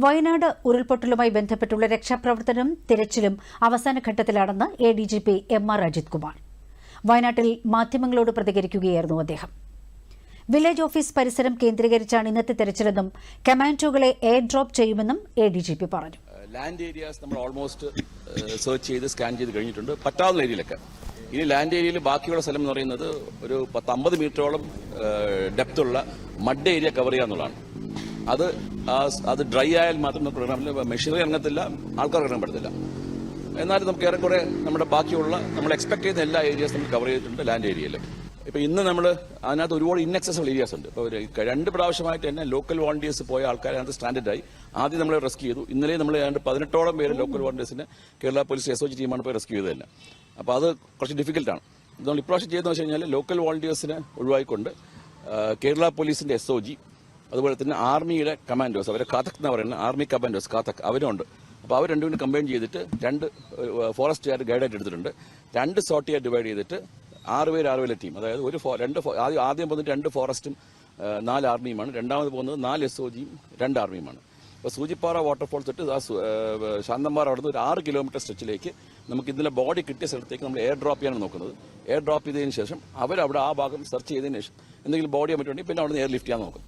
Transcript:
വയനാട് ഉരുൾപൊട്ടലുമായി ബന്ധപ്പെട്ടുള്ള രക്ഷാപ്രവർത്തനം തിരച്ചിലും അവസാന ഘട്ടത്തിലാണെന്ന് A D G P M R Ajith Kumar. വയനാട്ടിൽ മാധ്യമങ്ങളോട് പ്രതികരിക്കുകയായിരുന്നു അദ്ദേഹം. വില്ലേജ് ഓഫീസ് പരിസരം കേന്ദ്രീകരിച്ചാണ് ഇന്നത്തെ തെരച്ചിലെന്നും കമാൻഡോകളെ എയർ ഡ്രോപ്പ് ചെയ്യുമെന്നും എ ഡി ജി പി പറഞ്ഞു. ലാൻഡ് ഏരിയാസ് നമ്മൾ ഓൾമോസ്റ്റ് സെർച്ച് ചെയ്ത് സ്കാൻ ചെയ്ത് കഴിഞ്ഞിട്ടുണ്ട്. പറ്റാവുന്ന ഏരിയയിലൊക്കെ. ഇനി ലാൻഡ് ഏരിയയിൽ ബാക്കിയുള്ള സ്ഥലം എന്ന് പറയുന്നത് ഒരു പത്ത് അമ്പത് മീറ്ററോളം ഡെപ്തുള്ള മഡ് ഏരിയ കവർ ചെയ്യുക എന്നുള്ളതാണ് അത് അത് ഡ്രൈ ആയാൽ മാത്രം പ്രോഗ്രാമിൽ മെഷീനറി ഇറങ്ങത്തില്ല ആൾക്കാർ ഇറങ്ങാൻ പറ്റത്തില്ല. എന്നാലും നമുക്ക് ഏറെക്കുറെ നമ്മുടെ ബാക്കിയുള്ള നമ്മൾ എക്സ്പെക്ട് ചെയ്യുന്ന എല്ലാ ഏരിയാസും നമ്മൾ കവർ ചെയ്തിട്ടുണ്ട് ലാൻഡ് ഏരിയയിൽ ഇപ്പൊ ഇന്ന് നമ്മൾ അതിനകത്ത് ഒരുപാട് ഇൻഎക്സസിബിൾ ഏരിയാസ് ഉണ്ട്. ഇപ്പോൾ ഒരു രണ്ട് പ്രാവശ്യമായിട്ട് തന്നെ ലോക്കൽ വോളണ്ടിയേഴ്സ് പോയ ആൾക്കാർ അതിനകത്ത് സ്റ്റാൻഡേർഡായി ആദ്യം നമ്മളെ റെസ്ക്യൂ ചെയ്തു. ഇന്നലെ നമ്മൾ ഏതാണ്ട് പതിനെട്ടോളം പേര് local വോളണ്ടിയേഴ്സിന് Kerala police S O G ടീമാണ് പോയി റെസ്ക്യൂ ചെയ്തത് തന്നെ. അപ്പോൾ അത് കുറച്ച് ഡിഫിക്കൽട്ടാണ് നമ്മൾ ഇപ്രാവശ്യം ചെയ്തെന്ന് വെച്ച് കഴിഞ്ഞാൽ ലോക്കൽ വോളണ്ടിയേഴ്സിനെ ഒഴിവായിക്കൊണ്ട് കേരള പോലീസിന്റെ എസ് ഒ ജി അതുപോലെ തന്നെ ആർമിയുടെ കമാൻഡോസ് അവരെ കാതക് എന്ന് പറയുന്നത് ആർമി കമാൻഡോസ് കാതക് അവരുണ്ട് അപ്പോൾ അവർ രണ്ടുപേരും കമ്പൈൻ ചെയ്തിട്ട് രണ്ട് ഫോറസ്റ്റുകാർ ഗൈഡായിട്ട് എടുത്തിട്ടുണ്ട്. രണ്ട് സോട്ടിയായി ഡിവൈഡ് ചെയ്തിട്ട് ആറ് പേര് ആറ് പേരെ ടീം അതായത് ഒരു രണ്ട് ആദ്യം ആദ്യം പോകുന്നത് രണ്ട് ഫോറസ്റ്റും നാല് ആർമിയുമാണ് രണ്ടാമത് പോകുന്നത് നാല് എസ് ഒ ജിയും രണ്ട് ആർമിയുമാണ് അപ്പോൾ സൂചിപ്പാറ വാട്ടർഫോൾ തൊട്ട് ആ ശാന്തമാർ അവിടുന്ന് ഒരു ആറ് കിലോമീറ്റർ സ്ട്രെച്ചിലേക്ക് നമുക്ക് ഇന്നലെ ബോഡി കിട്ടിയ സ്ഥലത്തേക്ക് നമ്മൾ എയർ ഡ്രോപ്പ് ചെയ്യാനാണ് നോക്കുന്നത്. എയർ ഡ്രോപ്പ് ചെയ്തതിന് ശേഷം അവരവിടെ ആ ഭാഗം സെർച്ച് ചെയ്തതിന് ശേഷം എന്തെങ്കിലും ബോഡിയോ മറ്റുണ്ടെങ്കിൽ പിന്നെ അവിടെ എയർ ലിഫ്റ്റ് ചെയ്യാൻ നോക്കും.